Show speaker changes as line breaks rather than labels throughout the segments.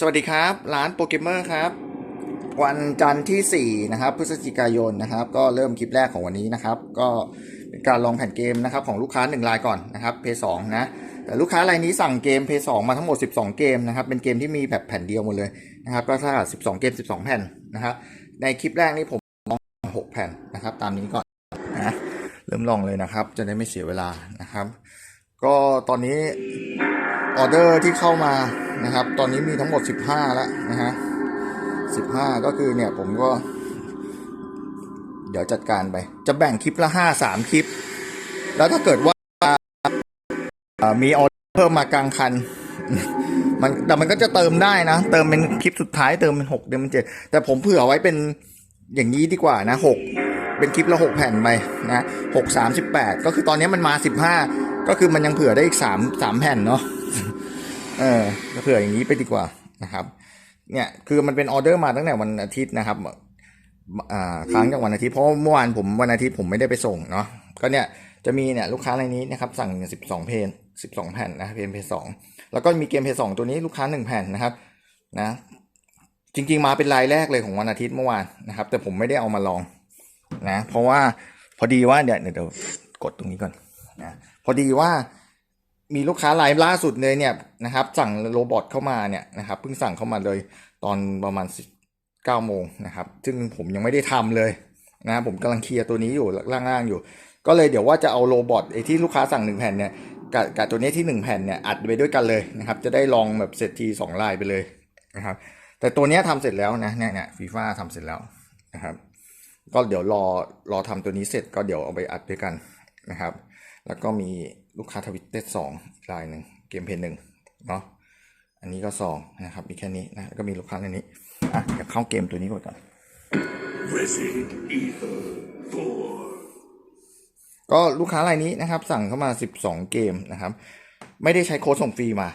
สวัสดีครับ ร้านโปรแกมเมอร์ครับ วันจันทร์ที่ 4 นะครับ พฤศจิกายนนะครับ ก็เริ่มคลิปแรกของวันนี้นะครับ ก็เป็นการลองแผ่นเกมนะครับของลูกค้า 1 รายก่อนนะครับเพย์สนะแต่ลูกค้ารายนี้สั่งเกมเพย์สมาทั้งหมด 12 เกมนะครับเป็นเกมที่มีแบบแผ่นเดียวหมดเลยนะครับก็ถ้า12 เกม 12 แผ่นนะครับในคลิปแรกนี้ผมลอง 6 แผ่นนะครับ ตามนี้ก่อนนะเริ่มลองเลยนะครับ จะได้ไม่เสียเวลานะครับ ก็ตอนนี้ออเดอร์ที่เข้ามา นะครับ ตอนนี้มีทั้งหมด 15 แล้วนะฮะ15 ก็คือเนี่ยผมก็ เดี๋ยวจัดการไป จะแบ่งคลิปละ 5 3 คลิป แล้วถ้าเกิดว่ามีออเดอร์เพิ่มมากลางคันมันแต่มันก็จะเติมได้นะ เติมเป็นคลิปสุดท้ายเติมเป็น6เติมเป็น7แต่ผมเผื่อไว้เป็นอย่างนี้ดีกว่านะ6เป็นคลิปละ6แผ่นไปนะ6 38ก็คือตอนนี้มันมา15ก็คือมันยังเผื่อได้อีก3 3แผ่นเนาะ เออก็เผื่ออย่างนี้ไปดีกว่านะครับ เนี่ยคือมันเป็นออเดอร์มาตั้งแต่วันอาทิตย์นะครับอ่าค้างจากวันอาทิตย์เพราะเมื่อวานผมวันอาทิตย์ผมไม่ได้ไปส่งเนาะก็เนี่ยจะมีเนี่ยลูกค้ารายนี้นะครับสั่ง 12 เพน12 แผ่นนะเพนเพนสองแล้วก็มีเกมเพนสองตัวนี้ลูกค้า 1 แผ่นนะครับนะจริง ๆ มาเป็นรายแรกเลยของวันอาทิตย์เมื่อวานนะครับ แต่ผมไม่ได้เอามาลองนะเพราะว่าพอดีว่าเนี่ยเดี๋ยวกดตรงนี้ก่อนนะพอดีว่า มีลูกค้ารายล่าสุดเลยเนี่ยนะครับ สั่งโรบอทเข้ามาเนี่ยนะครับเพิ่งสั่งเข้ามาเลยตอนประมาณเก้าโมงนะครับ ซึ่งผมยังไม่ได้ทำเลยนะผมกำลังเคลียร์ตัวนี้อยู่ล่างๆอยู่ ก็เลยเดี๋ยวว่าจะเอาโรบอทไอ้ที่ลูกค้าสั่งหนึ่งแผ่นเนี่ยกับกับตัวนี้ที่หนึ่งแผ่นเนี่ยอัดไปด้วยกันเลยนะครับ จะได้ลองแบบเสร็จทีสองลายไปเลยนะครับ แต่ตัวนี้ยทำเสร็จแล้วนะเนี่ยเนี่ยฟีฟ่าทำเสร็จแล้วนะครับ ก็เดี๋ยวรอรอทำตัวนี้เสร็จก็เดี๋ยวเอาไปอัดด้วยกันนะครับ แล้วก็มี ลูกค้าทวิตเตอร์สองรายหนึ่งเกมเพนหนึ่งเนาะอันนี้ก็สองนะครับมีแค่นี้นะแล้วก็มีลูกค้าในนี้อะเดี๋ยวเข้าเกมตัวนี้ก่อนก่อน
Resident Evil 4.
ก็ลูกค้ารายนี้นะครับ สั่งเข้ามา 12 เกมนะครับ ไม่ได้ใช้โค้ดส่งฟรีมา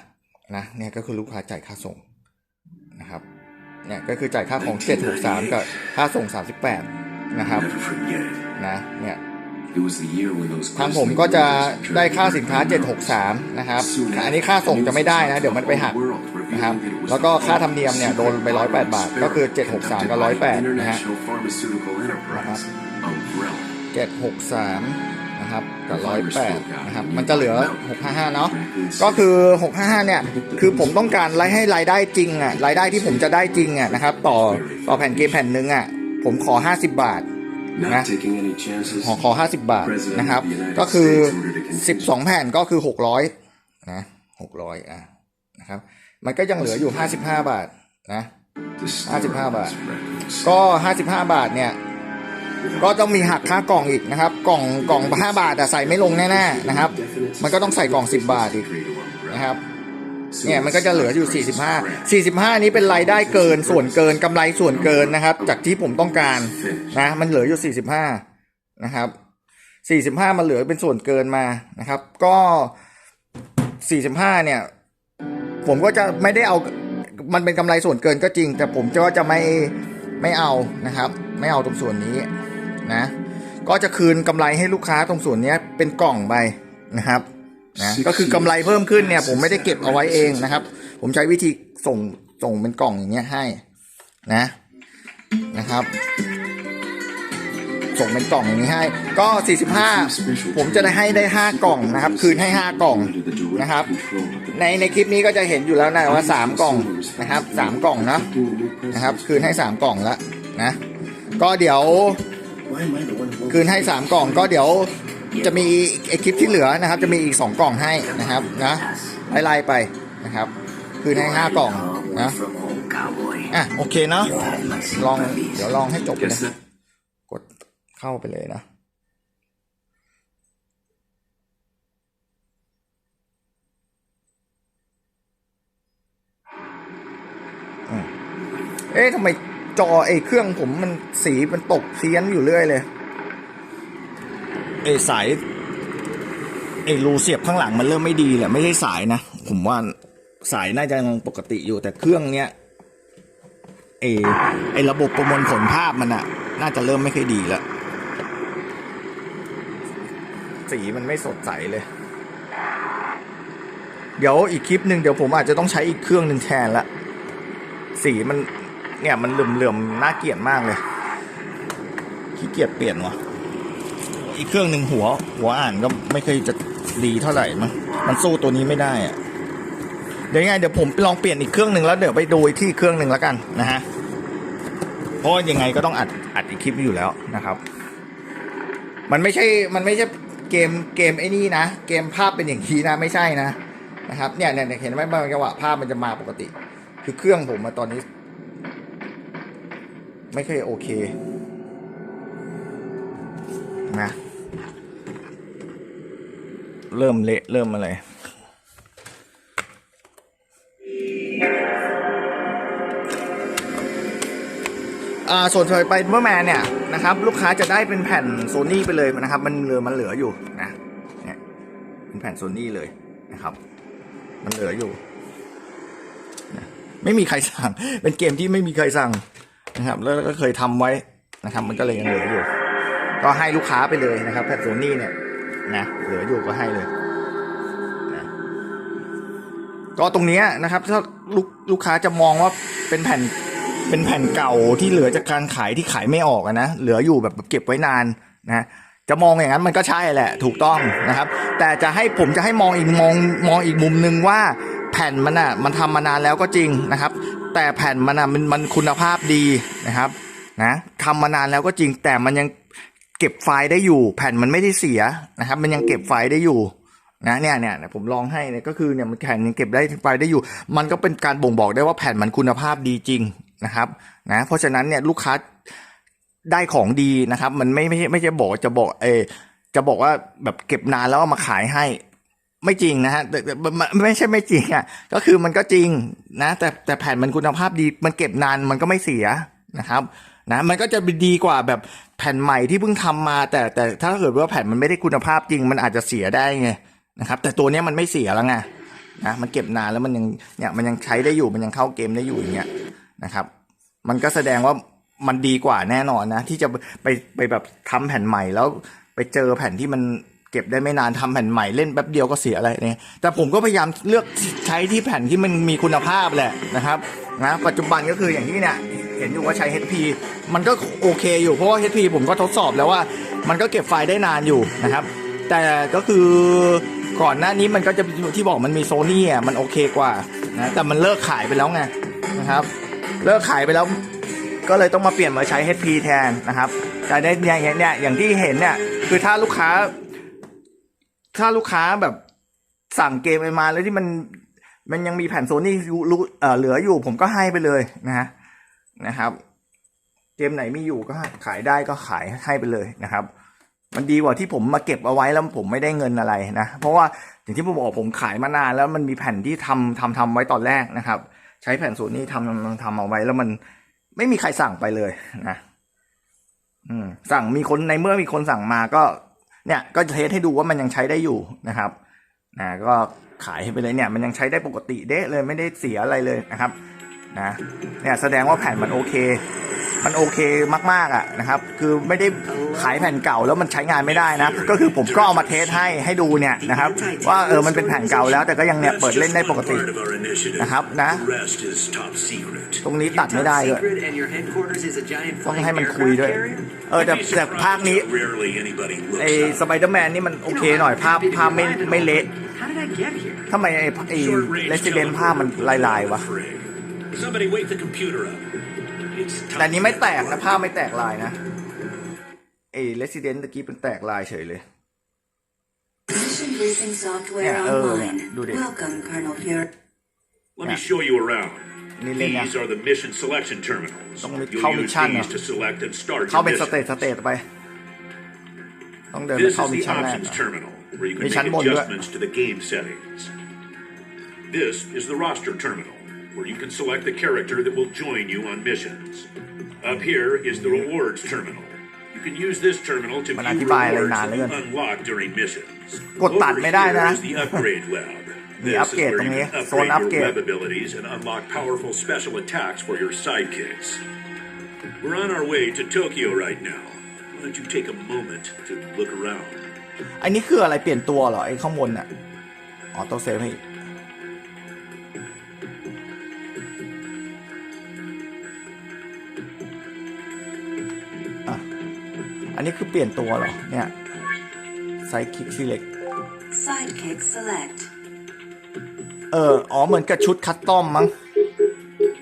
นะเนี่ยก็คือลูกค้าจ่ายค่าส่งนะครับเนี่ยก็คือจ่ายค่าของ 763 กับค่าส่ง 38 นะครับ
Never forget.
นะเนี่ย
It was the year when those
ทางผมก็จะได้ค่าสินค้า 763 นะครับ อันนี้ค่าส่งจะไม่ได้นะ เดี๋ยวมันไปหักนะครับ แล้วก็ค่าธรรมเนียมเนี่ยโดนไป 108 บาท ก็คือ 763 กับ 108 นะฮะ
International Pharmaceutical Enterprise. Umbrella.
763 นะครับ กับ 108 นะครับ มันจะเหลือ 655 เนาะ ก็คือ 655 เนี่ย คือผมต้องการรายให้รายได้จริงอะรายได้ที่ผมจะได้จริงอะนะครับ ต่อ ต่อแผ่นเกมแผ่นหนึ่งอะผมขอ 50 บาท
Not
Nah.
taking any chances.
ขอขอ50 บาทนะครับ ก็คือ 12 แผ่นก็คือ 600นะ600อะนะครับ มันก็ยังเหลืออยู่ 55 บาทนะ
Distilled
55 บาท
reckless.
ก็ 55 บาทเนี่ย ก็ต้องมีหักค่ากล่องอีกนะครับ กล่องกล่อง5บาทแต่ใส่ไม่ลงแน่ๆนะครับ มันก็ต้องใส่กล่อง 10 บาทอีก
Degree to umbrella.
นะครับ เนี่ยมันก็จะเหลืออยู่ 45 45 นี้เป็นรายได้เกินส่วนเกินกำไรส่วนเกินนะครับ จากที่ผมต้องการนะ มันเหลืออยู่ 45 นะครับ 45 มันเหลือเป็นส่วนเกินมานะครับ ก็ 45 เนี่ย ผมก็จะไม่ได้เอามันเป็นกำไรส่วนเกินก็จริง แต่ผมก็จะไม่ไม่เอานะครับ ไม่เอาตรงส่วนนี้นะ ก็จะคืนกำไรให้ลูกค้าตรงส่วนนี้เป็นกล่องไปนะครับ นะก็คือกำไรเพิ่มขึ้นเนี่ยผมไม่ได้เก็บเอาไว้เองนะครับ ผมใช้วิธีส่งส่งเป็นกล่องอย่างเงี้ยให้นะนะครับ ส่งเป็นกล่องอย่างนี้ให้ ก็ 45 ผมจะได้ให้ได้ 5 กล่องนะครับ คืนให้ 5 กล่อง
Under the direct
นะครับ
control of the
ในในคลิปนี้ก็จะเห็นอยู่แล้วนะว่า 3 กล่องนะครับ 3 กล่องนะนะครับ คืนให้ 3 กล่องแล้วนะ ก็เดี๋ยว
Why am I the one who
คืนให้ 3 กล่องก็เดี๋ยว จะมีไอคลิปที่เหลือนะครับ จะมีอีก 2 กล่องให้นะครับนะไล่ไปนะครับ คืนให้5กล่องนะอะโอเคเนาะลองเดี๋ยวลองให้จบเลยกดเข้าไปเลยนะเอ๊ะทำไมจอไอ้เครื่องผมมันสีมันตกเพี้ยนอยู่เรื่อยเลย ไอ้สายไอรูเสียบข้างหลังมันเริ่มไม่ดีแหละไม่ใช่สายนะ ผมว่าสายน่าจะยังปกติอยู่แต่เครื่องเนี้ยไอไอระบบประมวลผลภาพมันอะน่าจะเริ่มไม่ค่อยดีแล้วสีมันไม่สดใสเลย เดี๋ยวอีกคลิปหนึ่งเดี๋ยวผมอาจจะต้องใช้อีกเครื่องหนึ่งแทนละ สีมันเนี่ยมันเหลื่อมๆน่าเกลียดมากเลยขี้เกียจเปลี่ยนวะ อีกเครื่องหนึ่งหัว หัวอ่านก็ไม่เคยจะดีเท่าไหร่มั้งมันสู้ตัวนี้ไม่ได้อะเดี๋ยวไงเดี๋ยวผมลองเปลี่ยนอีกเครื่องหนึ่งแล้วเดี๋ยวไปดูที่เครื่องหนึ่งแล้วกันนะฮะเพราะยังไงก็ต้องอัดอัดอีกคลิปอยู่แล้วนะครับ มันไม่ใช่มันไม่ใช่เกมเกมไอ้นี่นะเกมภาพเป็นอย่างนี้นะไม่ใช่นะนะครับเนี่ยเนี่ยเนี่ยเห็นไหมบางจังหวะภาพมันจะมาปกติ คือเครื่องผมมาตอนนี้ ไม่ค่อยโอเค นะ เริ่มเละเริ่มอะไรอ่าส่วนถอยไปเมื่อแมนเนี่ยนะครับลูกค้าจะได้เป็นแผ่นโซนี่ไปเลยนะครับ มันเหลือมันเหลืออยู่นะเนี่ยเป็นแผ่นโซนี่เลยนะครับ มันเหลืออยู่นะไม่มีใครสั่ง เป็นเกมที่ไม่มีใครสั่งนะครับ แล้วก็เคยทำไว้นะครับ มันก็เลยยังเหลืออยู่ ก็ให้ลูกค้าไปเลยนะครับแผ่นโซนี่เนี่ยนะเหลืออยู่ก็ให้เลยนะก็ตรงนี้นะครับถ้าลูกลูกค้าจะมองว่าเป็นแผ่นเป็นแผ่นเก่าที่เหลือจากการขายที่ขายไม่ออกนะเหลืออยู่แบบเก็บไว้นานนะจะมองอย่างนั้นมันก็ใช่แหละ ถูกต้องนะครับ แต่จะให้ผมจะให้มองอีกมองมองอีกมุมหนึ่งว่าแผ่นมันอะมันทำมานานแล้วก็จริงนะครับ แต่แผ่นมันอะมันมันคุณภาพดีนะครับนะทำมานานแล้วก็จริงแต่มันยัง เก็บไฟล์ได้อยู่ แผ่นมันไม่ได้เสียนะครับ มันยังเก็บไฟล์ได้อยู่นะเนี่ยเนี่ยผมลองให้เนี่ยก็คือเนี่ยมันแผ่นยังเก็บได้ไฟล์ได้อยู่ มันก็เป็นการบ่งบอกได้ว่าแผ่นมันคุณภาพดีจริงนะครับนะเพราะฉะนั้นเนี่ยลูกค้าได้ของดีนะครับ มันไม่ไม่ใช่ไม่ใช่บอกจะบอกเอจะบอกว่าแบบเก็บนานแล้วเอามาขายให้ ไม่จริงนะฮะแต่แต่ไม่ใช่ไม่จริงอะก็คือมันก็จริงนะ แต่แต่แผ่นมันคุณภาพดี มันเก็บนานมันก็ไม่เสียนะครับ นะมันก็จะดีกว่าแบบแผ่นใหม่ที่เพิ่งทำมา แต่แต่ถ้าเกิดว่าแผ่นมันไม่ได้คุณภาพจริง มันอาจจะเสียได้ไงนะครับ แต่ตัวนี้มันไม่เสียแล้วไงนะมันเก็บนานแล้วมันยังเนี่ยมันยังใช้ได้อยู่มันยังเข้าเกมได้อยู่อย่างเงี้ยนะครับ มันก็แสดงว่ามันดีกว่าแน่นอนนะ ที่จะไปไปแบบทำแผ่นใหม่แล้วไปเจอแผ่นที่มันเก็บได้ไม่นานทำแผ่นใหม่เล่นแป๊บเดียวก็เสียอะไรเนี่ยแต่ผมก็พยายามเลือกใช้ที่แผ่นที่มันมีคุณภาพแหละนะครับนะปัจจุบันก็คืออย่างที่เนี่ย เห็นอยู่ว่าใช้ HP มันก็โอเคอยู่เพราะว่า HP ผมก็ทดสอบแล้วว่า มันก็เก็บไฟล์ได้นานอยู่นะครับ แต่ก็คือก่อนหน้านี้มันก็จะที่บอกมันมีโซนี่อะมันโอเคกว่านะแต่มันเลิกขายไปแล้วไงนะครับเลิกขายไปแล้วก็เลยต้องมาเปลี่ยนมาใช้ HP แทนนะครับ แต่ในเนี่ยเนี่ยอย่างที่เห็นเนี่ยคือถ้าลูกค้า ถ้าลูกค้าแบบสั่งเกมไปมาแล้วที่มันมันยังมีแผ่นโซนี่เอ่อเหลืออยู่ผมก็ให้ไปเลยนะฮะ นะครับ เกมไหนไมีอยู่ก็ขายได้ก็ขายให้ไปเลยนะครับ มันดีกว่าที่ผมมาเก็บเอาไว้แล้วผมไม่ได้เงินอะไรนะ เพราะว่าอย่างที่ผมบอกผมขายมานานแล้วมันมีแผ่นที่ทำทำทำไว้ตอนแรกนะครับ ใช้แผ่นโซนี่ทำทำทำเอาไว้แล้วมันไม่มีใครสั่งไปเลยนะอืมสั่งมีคนในเมื่อมีคนสั่งมาก็ เนี่ยก็จะเทสให้ดูว่ามันยังใช้ได้อยู่นะครับนะก็ขายให้ไปเลยเนี่ย มันยังใช้ได้ปกติเด้เลยไม่ได้เสียอะไรเลยนะครับ นะเนี่ยแสดงว่าแผ่นมันโอเค มันโอเคมากๆอะนะครับ คือไม่ได้ขายแผ่นเก่าแล้วมันใช้งานไม่ได้นะ ก็คือผมก็เอามาเทสให้ให้ดูเนี่ยนะครับ ว่าเออมันเป็นแผ่นเก่าแล้วแต่ก็ยังเนี่ยเปิดเล่นได้ปกตินะครับนะ ตรงนี้ตัดไม่ได้ด้วยต้องให้มันคุยด้วย เออแต่แต่ภาคนี้ไอ
looks
สไปเดอร์แมนนี่มันโอเคหน่อยภาพภาพไม่ไม่เละทำไมไอไอ
Short range
เลสเดนภาพมันลายๆวะ
Somebody wake the computer up. It's
แต่
time
นี้ไม่
to
แต
get
กนะภาพไม่แตกลายนะไอเลสเดนตะกี้เป็นแตกลายเฉยเลย
Mission briefing software
Yeah, oh,
online.
yeah, do this.
Welcome, Colonel Fury.
Let
Yeah.
me show you around.
Ni lên nha.
These are the mission selection terminals.
Tông đi
You'll
khâu
use
mission
these
à.
to select and start
เข้า
your
เป็นสเตจ
mission.
สเตจไป ต้องเดินไป
This
เข้า
is
มิช
the
ชั่นแรก
options
อะ
terminal, where you can
Mission
make
bồn nữa.
adjustments to the game settings. This is the roster terminal, where you can select the character that will join you on missions. Up here is the rewards terminal. You can use this terminal to
มันอ
view
ธิบายอะไร
rewards
นานเหลือเกิน
unlock during missions.
กดตัด
Over
ไม่ได้นะ
here is the upgrade lab.
มี
This is
อัปเกรด
where
ตรง
you
นี้
can
โซน
upgrade
อัปเกร
your
ด
web abilities and unlock powerful special attacks for your sidekicks. We're on our way to Tokyo right now. Why don't you take a moment to look around?
อันนี้คืออะไรเปลี่ยนตัวเหรอไอ้ข้างบนอ่ะอ๋อต้องเซฟให้ นนี้คือเปลี่ยนตัวเหรอ เนี่ยไซคิกซีเล็ก
Sidekick select.
เออ อ๋อ เหมือนกับชุดคัสตอมมั้ง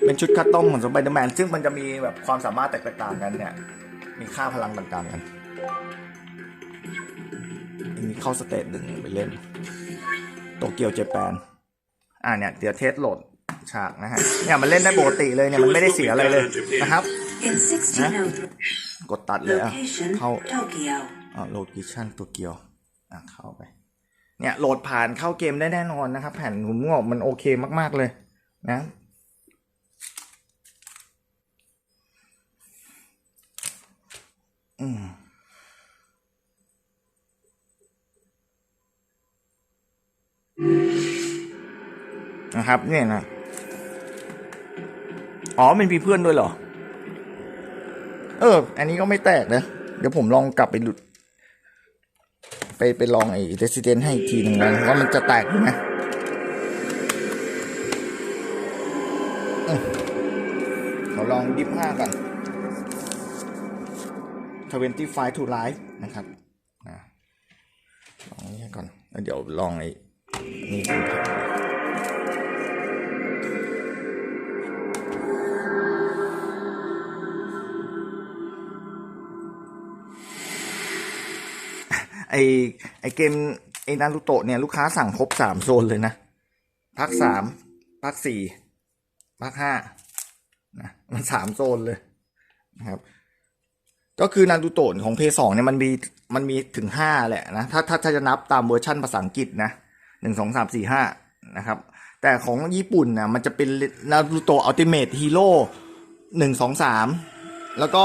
เป็นชุดคัสตอมของสไปเดอร์แมน ซึ่งมันจะมีแบบความสามารถแตกต่างกันเนี่ย มีค่าพลังต่างๆกันอันนี้เข้าสเตจหนึ่งไปเล่น โตเกียวเจแปน อ่าเนี่ย เดี๋ยวเทสโหลดฉากนะฮะ เนี่ยมันเล่นได้ปกติเลยเนี่ย มันไม่ได้เสียอะไรเลยนะครับ
In 1603,
กดตัดเลยอะ
location
เข้า
Tokyo.
อ่าโลเคชั่นโตเกียวอะเข้าไป เนี่ยโหลดผ่านเข้าเกมได้แน่นอนนะครับ แผ่นหุ่มงอกมันโอเคมากๆเลยนะอืมนะครับเนี่ยนะ อ๋อ มันมีเพื่อนด้วยเหรอ เออ อันนี้ก็ไม่แตกนะ เดี๋ยวผมลองกลับไปหลุด ไปไปลองไอ้ Resident ให้อีกทีหนึ่งนะว่ามันจะแตกหรือไงอืมขอลองดิฟห้ากัน25 to life นะครับลองนี้ก่อนแล้วเดี๋ยวลองไอ้นี่ดู ไอไอเกมไอนารูโตะเนี่ยลูกค้าสั่งครบสามโซนเลยนะภาคสามภาคสี่ภาคห้านะมันสามโซนเลยนะครับ ก็คือนารูโตะของเพย์สองเนี่ยมันมีมันมีถึงห้าแหละนะถ้าถ้าถ้าจะนับตามเวอร์ชั่นภาษาอังกฤษนะหนึ่งสองสามสี่ห้านะครับ แต่ของญี่ปุ่นนะมันจะเป็นนารูโตะอัลติเมทฮีโร่หนึ่งสองสามแล้วก็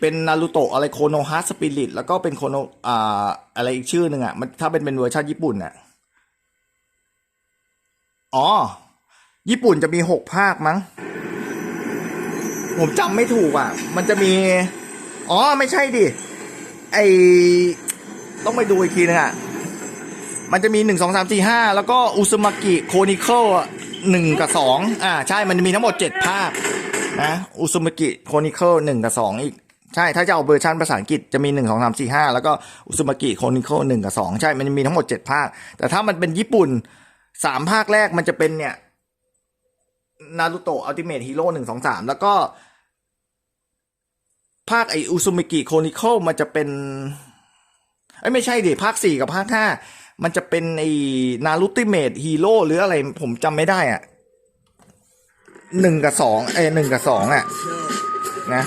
เป็นนารูโตะอะไรโคโนฮาสปิริตแล้วก็เป็นโคโนอ่าอะไรอีกชื่อหนึ่งอะมันถ้าเป็นเป็นเวอร์ชันญี่ปุ่นอะอ๋อ ญี่ปุ่นจะมีหกภาคมั้ง ผมจำไม่ถูกอะ มันจะมี อ๋อ ไม่ใช่ดิ ไอต้องไปดูอีกทีนึงอะ มันจะมีหนึ่งสองสามสี่ห้าแล้วก็อุซมากิโคนิเคิลหนึ่งกับสองอ่า ใช่มันจะมีทั้งหมดเจ็ดภาคนะอุซมากิโคนิเคิลหนึ่งกับสองอีก ใช่ ถ้าจะเอาเวอร์ชันภาษาอังกฤษจะมีหนึ่งสองสามสี่ห้าแล้วก็อุซ m มากิโคนิเคิลหนึ่งกับสองใช่ มันมีทั้งหมดเจ็ดภาค แต่ถ้ามันเป็นญี่ปุ่นสามภาคแรกมันจะเป็นเนี่ยนารูโตะอัลติเมทฮีโร่หนึ่งสองสามแล้วก็ ภาคไออุซุมิกิโคนิเคิลมันจะเป็นไอ้ไม่ใช่ดิภาคสี่กับภาคห้ามันจะเป็นไอนารูติเมทฮีโร่หรืออะไรผมจำไม่ได้อะหนึ่งกับสองเอหนึ่งกับสองอะ นะ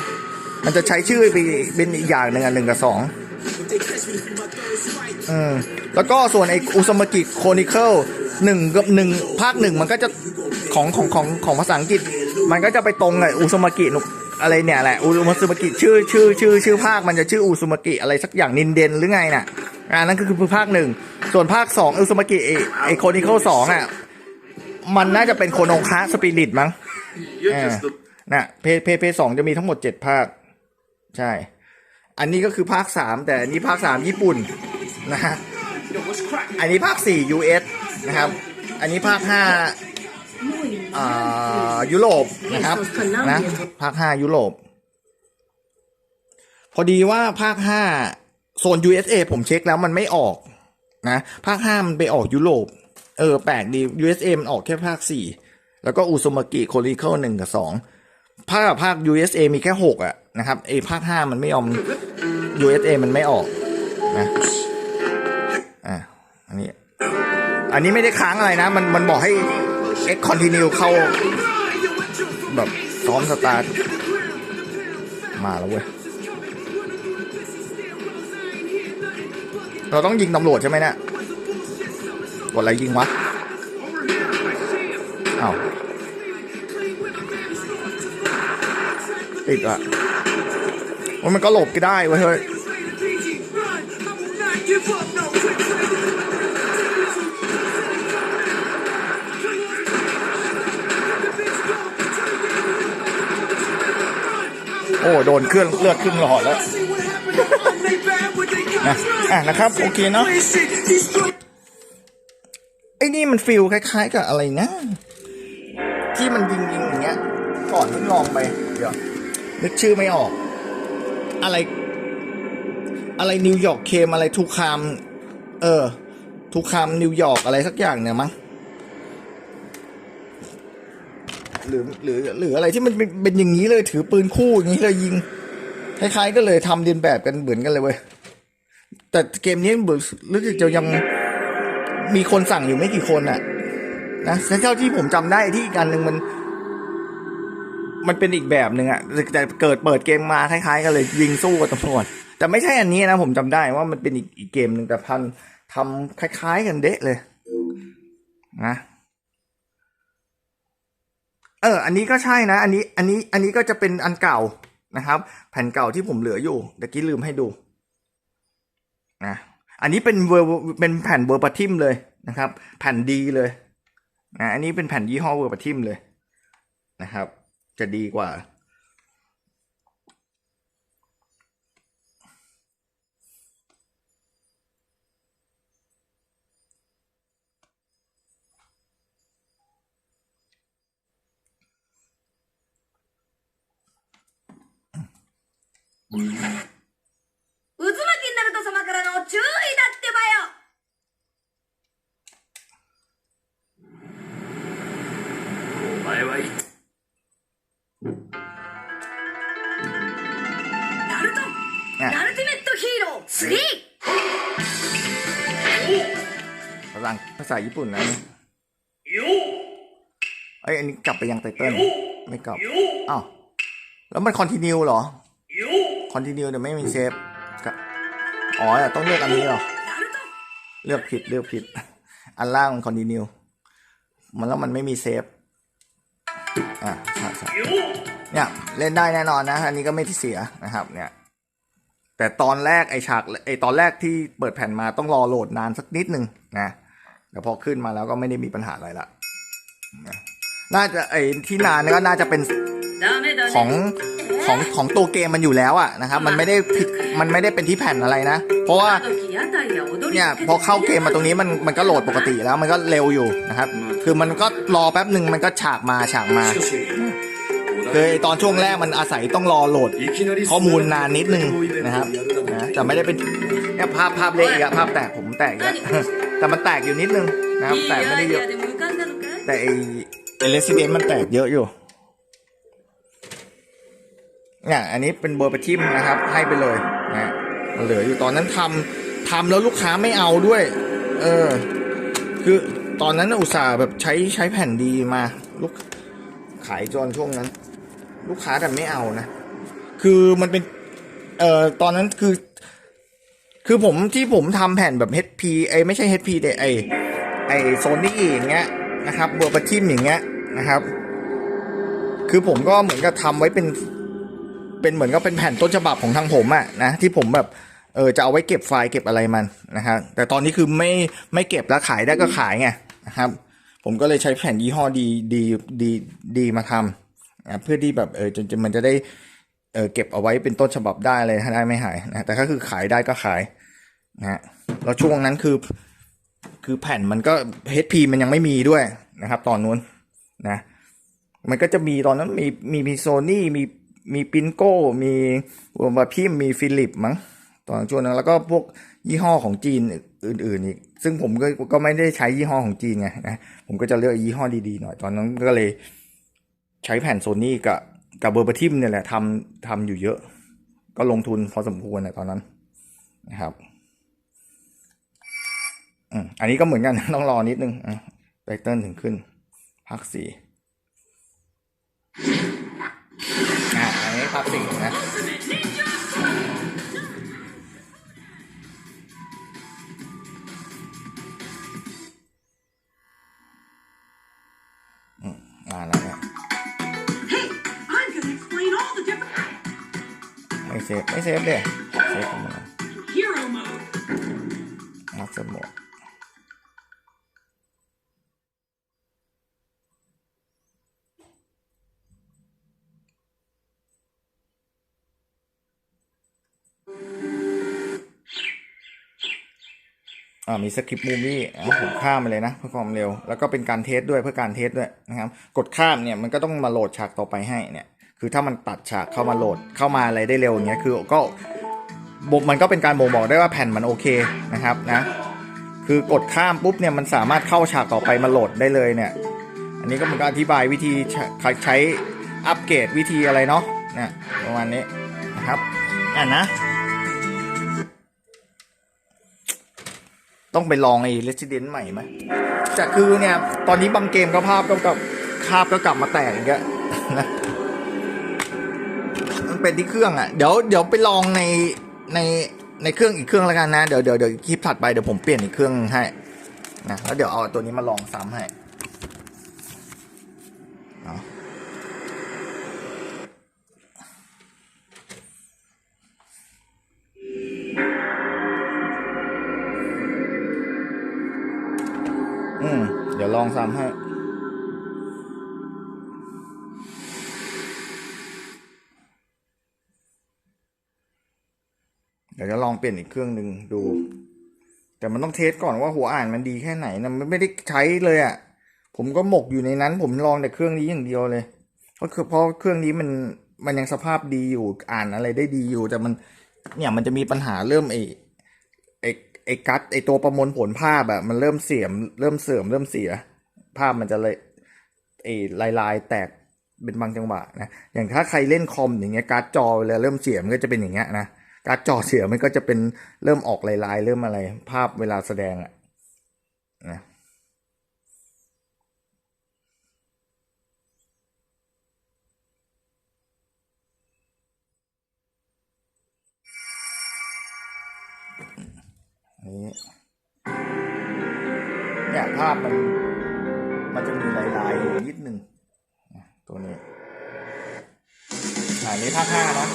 มันจะใช้ชื่อไปเป็นอีกอย่างหนึ่งอะหนึ่งกับสองอืมแล้วก็ส่วนไออุซามากิโคนิเคิลหนึ่งกับหนึ่งภาคหนึ่งมันก็จะของของของของภาษาอังกฤษ มันก็จะไปตรงกับอุซามากินุอะไรเนี่ยแหละอุซามากิชื่อชื่อชื่อชื่อภาคมันจะชื่ออุซามากิอะไรสักอย่างนินเดนหรือไงน่ะอ่านั่นก็คือภาคหนึ่งส่วนภาคสองอุซามากิไอไอโคนิเคิลสองอะมันน่าจะเป็นโคโนคะสปิริตมั้ง
You're
Yeah.
just the
นะเพเพเพสองจะมีทั้งหมดเจ็ดภาค ใช่ อันนี้ก็คือภาคสามแต่อันนี้ภาคสามญี่ปุ่นนะฮะอันนี้ภาคสี่ US นะครับ อันนี้ภาคห้าอ่ายุโรปนะครับนะภาคห้ายุโรป พอดีว่าภาคห้าโซน USA ผมเช็คแล้วมันไม่ออกนะภาคห้ามันไปออกยุโรป เออ แปลกดี USA มันออกแค่ภาคสี่แล้วก็อุซมากิโคริเคิลหนึ่งกับสอง ภาคภาค USA มีแค่หกอะนะครับไอภาคห้ามันไม่ยอม USA มันไม่ออกนะอะอันนี้ อันนี้ไม่ได้ค้างอะไรนะ มันมันบอกให้ X continue เข้า แบบซ้อมสตาร์ท มาแล้วเว้ย เราต้องยิงตำรวจใช่ไหมเนะี่ยกดอะไรยิงวะอ้าว ติดอะว่ามันก็หลบก็ได้เว้ยเฮ้ยโอ้ โดนเครื่องเลือดขึ้นหลอดแล้วนะอะนะครับ โอเคเนาะไอ้นี่มันฟิลคล้ายๆกับอะไรนะ ที่มันยิงยิงอย่างเงี้ย ก่อนที่ลองไป เดี๋ยว นึกชื่อไม่ออก อะไร อะไรนิวยอร์กเคมอะไรทูคาม เออทูคามนิวยอร์กอะไรสักอย่างเนี่ยมั้งหรือหรือหรืออะไรที่มันเป็นเป็นอย่างนี้เลยถือปืนคู่อย่างนี้เลยยิงคล้ายๆก็เลยทำเรียนแบบกันเหมือนกันเลยเว้ยแต่เกมนี้รู้สึกจะยังมีคนสั่งอยู่ไม่กี่คนอะนะเท่าที่ผมจำได้ที่อีกอันหนึ่งมัน มันเป็นอีกแบบหนึ่งอะแต่เกิดเปิดเกมมาคล้ายๆกันเลยยิงสู้กับตำรวจแต่ไม่ใช่อันนี้นะผมจำได้ว่ามันเป็นอีกอีกเกมหนึ่งแต่พันทำคล้าย ๆ กันเดะเลยนะเออ อันนี้ก็ใช่นะ อันนี้ อันนี้ อันนี้ก็จะเป็นอันเก่านะครับ แผ่นเก่าที่ผมเหลืออยู่ตะกี้ลืมให้ดูนะอันนี้เป็นเวอร์เป็นแผ่นเวอร์ปทิมเลยนะครับ แผ่นดีเลยนะอันนี้เป็นแผ่นยี่ห้อเวอร์ปทิมเลยนะครับ จะดีกว่า
渦า
ษาญี่ปุ่นนะเอ้ยอันนี้กลับไปยังไตเติ้ลไม่กลับอ้าวแล้วมันคอนติเนียเหรอคอนติเนียเดี๋ยวไม่มีเซฟอ๋อต้องเลือกอันนี้เหรอเลือกผิดเลือกผิด อันล่างมันคอนติเนียมันแล้วมันไม่มีเซฟอะเนี่ยเล่นได้แน่นอนนะ อันนี้ก็ไม่ที่เสียนะครับ เนี่ย แต่ตอนแรกไอฉากไอตอนแรกที่เปิดแผ่นมาต้องรอโหลดนานสักนิดนึงนะ แต่พอขึ้นมาแล้วก็ไม่ได้มีปัญหาอะไรละน่าจะไอ้ที่นานก็น่าจะเป็นของของของตัวเกมมันอยู่แล้วอะนะครับ มันไม่ได้ผิดมันไม่ได้เป็นที่แผ่นอะไรนะ เพราะว่าเนี่ยพอเข้าเกมมาตรงนี้มันมันก็โหลดปกติแล้วมันก็เร็วอยู่นะครับ คือมันก็รอแป๊บหนึ่งมันก็ฉากมาฉากมาคือตอนช่วงแรกมันอาศัยต้องรอโหลดข้อมูลนานนิดนึงนะครับนะแต่ไม่ได้เป็นเนี่ยภาพภาพเละอีกะภาพแตกผมแตกอีก แต่มันแตกอยู่นิดนึงนะครับ แต่ไม่ได้เยอะ แต่ไอเลสซิเดนมันแตกเยอะอยู่เนี่ยอันนี้เป็นเบอร์ประทิมนะครับ ให้ไปเลยนะมันเหลืออยู่ตอนนั้นทำทำแล้วลูกค้าไม่เอาด้วย เออ คือตอนนั้นอุตส่าห์แบบใช้ใช้แผ่นดีมา ลูกขายจนช่วงนั้น ลูกค้าแต่ไม่เอานะ คือมันเป็น เอ่อตอนนั้นคือ คือผมที่ผมทำแผ่นแบบ HP ไอไม่ใช่ HP แต่ไอไอโซนี่อย่างเงี้ยนะครับเบอร์ประทิมอย่างเงี้ยนะครับ คือผมก็เหมือนกับทำไว้เป็นเป็นเหมือนกับเป็นแผ่นต้นฉบับของทางผมอะนะที่ผมแบบเออจะเอาไว้เก็บไฟล์เก็บอะไรมันนะครับแต่ตอนนี้คือไม่ไม่เก็บแล้วขายได้ก็ขายไงนะครับ ผมก็เลยใช้แผ่นยี่ห้อดีดีดีดีมาทำนะเพื่อที่แบบเออจนจนมันจะได้ เออเก็บเอาไว้เป็นต้นฉบับได้เลยถ้าได้ไม่หายนะแต่ก็คือขายได้ก็ขายนะฮะแล้วช่วงนั้นคือ คือแผ่นมันก็ HP มันยังไม่มีด้วยนะครับ ตอนนู้นนะมันก็จะมีตอนนั้นมีมีมีโซนี่มีมีปินโก้มีวมบาพิมมีฟิลิปมั้งตอนช่วงนั้นแล้วก็พวกยี่ห้อของจีนอื่นๆอีกซึ่งผมก็ก็ไม่ได้ใช้ยี่ห้อของจีนไงนะผมก็จะเลือกยี่ห้อดีๆหน่อย ตอนนั้นก็เลยใช้แผ่นโซนี่กับ กับเบอร์บทิมเนี่ยแหละทำทำอยู่เยอะ ก็ลงทุนพอสมควรนะตอนนั้นนะครับอันนี้ก็เหมือนกันต้องรอนิดนึงอะไตเติ้ลถึงขึ้นพักสี่อ่าอันนี้พักสี่นะ ฟไม่เซฟเด้เซฟมัน
hero mode.
มักสมดอ่ามีสคริปต์มูวี่ผมข้ามไปเลยนะเพื่อความเร็ว แล้วก็เป็นการเทสด้วยเพื่อการเทสด้วยนะครับ กดข้ามเนี่ยมันก็ต้องมาโหลดฉากต่อไปให้เนี่ย คือถ้ามันตัดฉากเข้ามาโหลดเข้ามาอะไรได้เร็วอย่างเงี้ยคือก็บมันก็เป็นการบ่งบอกได้ว่าแผ่นมันโอเคนะครับนะคือกดข้ามปุ๊บเนี่ยมันสามารถเข้าฉากต่อไปมาโหลดได้เลยเนี่ย อันนี้ก็มันก็อธิบายวิธีใช้อัปเกรดวิธีอะไรเนาะนี่ยประมาณนี้นะครับอะนะต้องไปลองไอ้ Resident ใหม่ไหมแต่คือเนี่ย ตอนนี้บางเกมก็ภาพก็กลับภาพก็กลับมาแตกอีกแล้วนะ เป็นที่เครื่องอะเดี๋ยวเดี๋ยวไปลองในในในเครื่องอีกเครื่องแล้วกันนะเดี๋ยวเดี๋ยวเดี๋ยวคลิปถัดไปเดี๋ยวผมเปลี่ยนอีกเครื่องให้นะแล้วเดี๋ยวเอาตัวนี้มาลองซ้ำให้อาอืมเดี๋ยวลองซ้ำให้ ปลี่ยนอีกเครื่องหนึ่งดู แต่มันต้องเทสก่อนว่าหัวอ่านมันดีแค่ไหนนะมันไม่ได้ใช้เลยอะ่ะ ผมก็หมกอยู่ในนั้น ผมลองแต่เครื่องนี้อย่างเดียวเลยก็คือเพราะเครื่องนี้มันมันยังสภาพดีอยู่อ่านอะไรได้ดีอยู่ แต่มันเนี่ยมันจะมีปัญหาเริ่มไอไอไอกัดไอตัวประมวลผลภาพอะมันเริ่มเสียมเริ่มเสื่อมเริ่มเสีย ภาพมันจะเลยไอลายลายแตกเป็นบางจังหวะนะอย่างถ้าใครเล่นคอมอย่างเงี้ยการ์ดจอเวลาเริ่มเสียมก็จะเป็นอย่างเงี้ยนะ การ์ดจอเสียมันก็จะเป็นเริ่มออกลายๆ เริ่มอะไร ภาพเวลาแสดงอะนะนี่เนี่ยภาพมันมันจะมีลายๆนิดหนึ่งตัวนี้อ่านี้ภาคห้านะ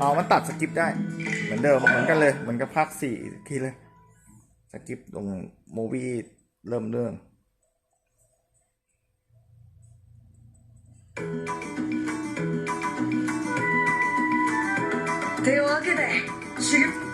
อ๋อมันตัดสกิปได้ เหมือนเดิม เหมือนกันเลย เหมือนกับภาคสี่ทีเลย สกิปตรงโมวี่เริ่มเรื่อง
というわけで修行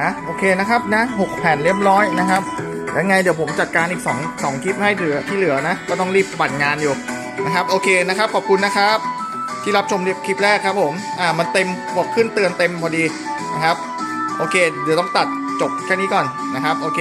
นะ โอเคนะครับนะหกแผ่นเรียบร้อยนะครับยังไงเดี๋ยวผมจัดการอีก2งคลิปให้เหลือที่เหลือนะ ก็ต้องรีบปั่นงานอยู่นะครับ โอเคนะครับ ขอบคุณนะครับ ที่รับชมคลิปแรกครับผมอ่ามันเต็มบอกขึ้นเตือนเต็มพอดีนะครับ โอเค เดี๋ยวต้องตัดจบแค่นี้ก่อนนะครับ โอเค